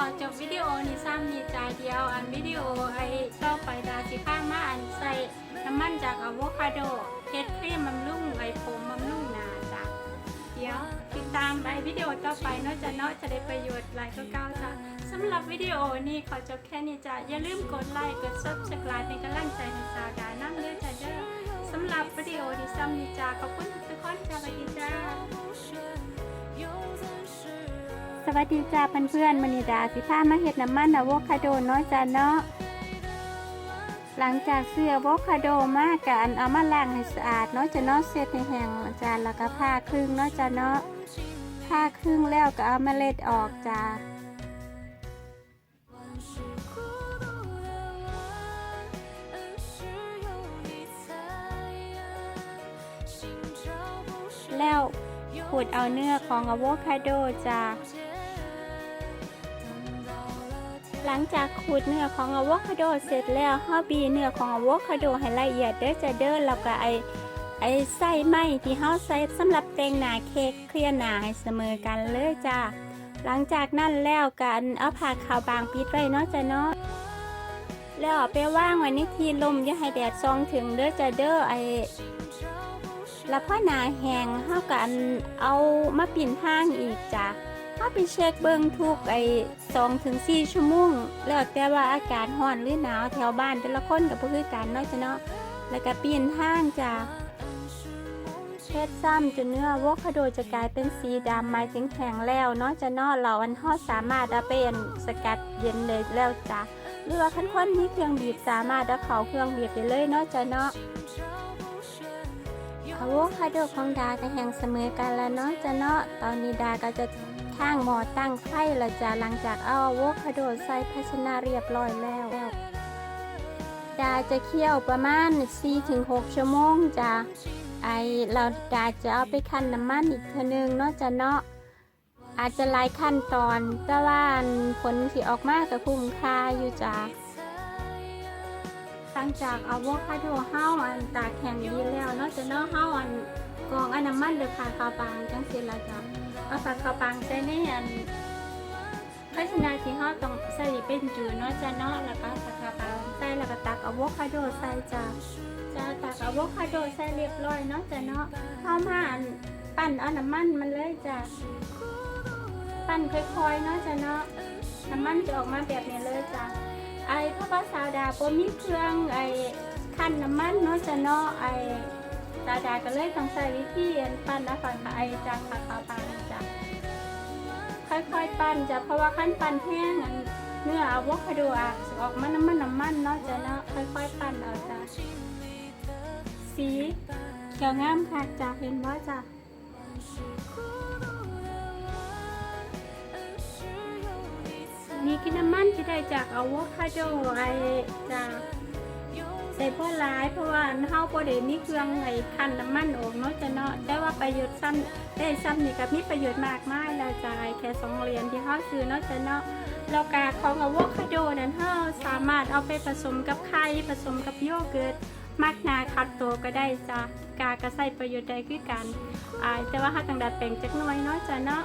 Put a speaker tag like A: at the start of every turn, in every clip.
A: ขอจบวิดีโอนี้ซ้ำนี้จาเดียว อันวิดีโอไอต่อไปดาสิผ้ามาอันใส่น้ำมันจากอะโวคาโดเฮ็ดครีมบำรุงไอผมบำรุงนาจ้ะเดี๋ยวติดตามไอวิดีโอต่อไปเนาะจะเนาะจะได้ประโยชน์หลายก็เก้าจ้ะสำหรับวิดีโอนี้ขอจบแค่นี้จ้ะอย่าลืมกดไลค์กด subscribe เป็นกำลังใจให้สาวดานั่งด้วยจ้ะเด้อสำหรับวิดีโอนี้ซ้ำนี้จ้ะขอบคุณทุกคนจ้า สวัสดีจ้าเพื่อนๆมณีดาสิพามาเฮ็ดน้ำมันอะโวคาโดเนาะจ้าเนาะหลังจากเสื้ออะโวคาโดมากันเอามาล้างให้สะอาดเนาะจ้าเนาะเสร็จให้แห้งจ้าแล้วก็ผ้าครึ่งเนาะจ้าเนาะผ้าครึ่งแล้วก็เอาเมล็ดออกจ้าแล้วขูดเอาเนื้อของอะโวคาโดจ้า หลังจากขูดเนื้อของอะโวคาโดเสร็จแล้วเฮาบีเนื้อของอะโวคาโดให้ละเอียดเด้อจะเด้อแล้วก็ไอไอไส้ไหมที่เฮาใส่สำหรับแต่งหน้าเค้กเคลียร์หน้าให้เสมอกันเลยจ้าหลังจากนั้นแล้วกันเอาผ้าขาวบางปิดไว้เนาะจ้ะเนาะแล้วเอาไปว่างไว้ในที่ลมอย่าให้แดดส่องถึงเด้อจะเด้อไอแล้วพอหนาแห้งเฮากันเอามาปิ่นทางอีกจ้ะ ไปเช็คเบิ้งทุกไอ้สองถึงสี่ชั่วโมงแล้วแต่ว่าอากาศร้อนหรือหนาวแถวบ้านแต่ละคนกับพวกคือกันเนาะจ้ะเนาะแล้วก็เปลี่ยนทางจ้ะเช็ดซ้ำจนเนื้ออะโวคาโดจะกลายเป็นสีดำหมายถึงแห้งแล้วเนาะจะนาะเราอันทอดสามารถเอาไปอันสกัดเย็นเลยแล้วจ้ะหรือว่าขั้นคนมีเครื่องบีบสามารถเอาเขาเครื่องบีบได้เลยเนาะจะเนาะ อะโวคาโดของดาก็แห้งเสมอกันแล้วเนาะจะเนาะตอนนี้ดาก็จะข้างหมอตั้งไข่ละจ้ะหลังจากเอาอะโวคาโดใส่ภาชนะเรียบร้อยแล้ว ดาจะเคี่ยวประมาณ 4-6 ชั่วโมงจ้ะไอเราดาจะเอาไปคั้นน้ำมันอีกเทนึงเนาะจะเนาะอาจจะหลายขั้นตอนแต่ว่าผลที่ออกมาก็คุ้มค่าอยู่จ้ะ หลังจากอะโวคาโดเฮาอันตากแข็งดีแล้วเนาะจ้ะเนาะเฮาอันกรองอันน้ำมันเดือดผ่านขาวบางจังสิละจ้ะเอาผักกระปังใส่ในอันภาชนะที่เราต้องใส่เป็นจืดเนาะจ้ะเนาะแล้วก็ผักกระปังใส่แล้วก็ตักอะโวคาโดใส่จ้ะจ้ะตักอะโวคาโดใส่เรียบร้อยเนาะจ้ะเนาะเข้ามาอันปั้นเอาน้ำมันมันเลยจ้ะปั้นค่อยๆเนาะจ้ะเนาะน้ำมันจะออกมาแบบนี้เลยจ้ะ ไอ้พ่อภาษาวดาบ่มีเครื่องไอ้ขั้นน้ำมันเนาะจะเนาะไอ้ดาดาก็เลยต้องใช้วิธีปั้นนะฝันค่ะไอ้จังค่ะขาวปาจ้ะค่อยๆปั้นจ้ะเพราะว่าขั้นปั้นแห้งอันเนื้ออะโวคาโดอะออกมาน้ำมันน้ำมันเนาะจะเนาะค่อยๆปั้นเอาจ้ะสีเขียวงามค่ะจ้ะเห็นว่าจ้ะ นี่คือน้ำมันที่ได้จากอะโวคาโดไอจ้ะใส่พ่อร้ายเพราะว่าเฮาบ่ได้มีเครื่องไอ้คันน้ำมันออกเนาะจ้ะเนาะแต่ว่าประโยชน์ซ้ำได้ซ้ำนี่ก็มีประโยชน์มากมายแล้วจ้ะแค่สองเหรียญที่เฮาซื้อเนาะจ้ะเนาะแล้วก็ของอะโวคาโดนั้นเฮาสามารถเอาไปผสมกับไข่ผสมกับโยเกิร์ตมักนาคัดโตวก็ได้จ้ะกาก็ใส่ประโยชน์ได้คือกันอ่าแต่ว่าเฮาต้องดัดแปลงจักหน่อยเนาะจ้ะเนาะ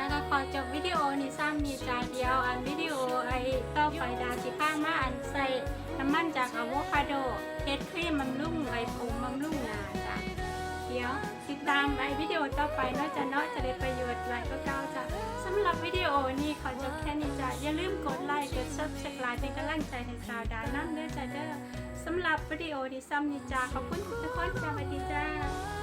A: จ้าก็ขอจบวิดีโอนี้ซ้ำนี้จาเดียว อันวิดีโอไอต่อไปดาสิผ้ามาอันใส่น้ำมันจากอะโวคาโดเฮ็ดครีมบำรุงไอผมบำรุงหนาจ้ะเดี๋ยวติดตามไอวิดีโอต่อไปเนาจะเนาจะได้ประโยชน์หลายก็เก้าจ้ะสำหรับวิดีโอนี้ขอจบแค่นี้จ้ะอย่าลืมกดไลค์กด subscribe เป็นกำลังใจให้สาวดานั่นด้วยจ้ะเด้อสำหรับวิดีโอนี้ซ้ำนี้จ้าขอบคุณทุกคนจ้าสวัสดีจ้า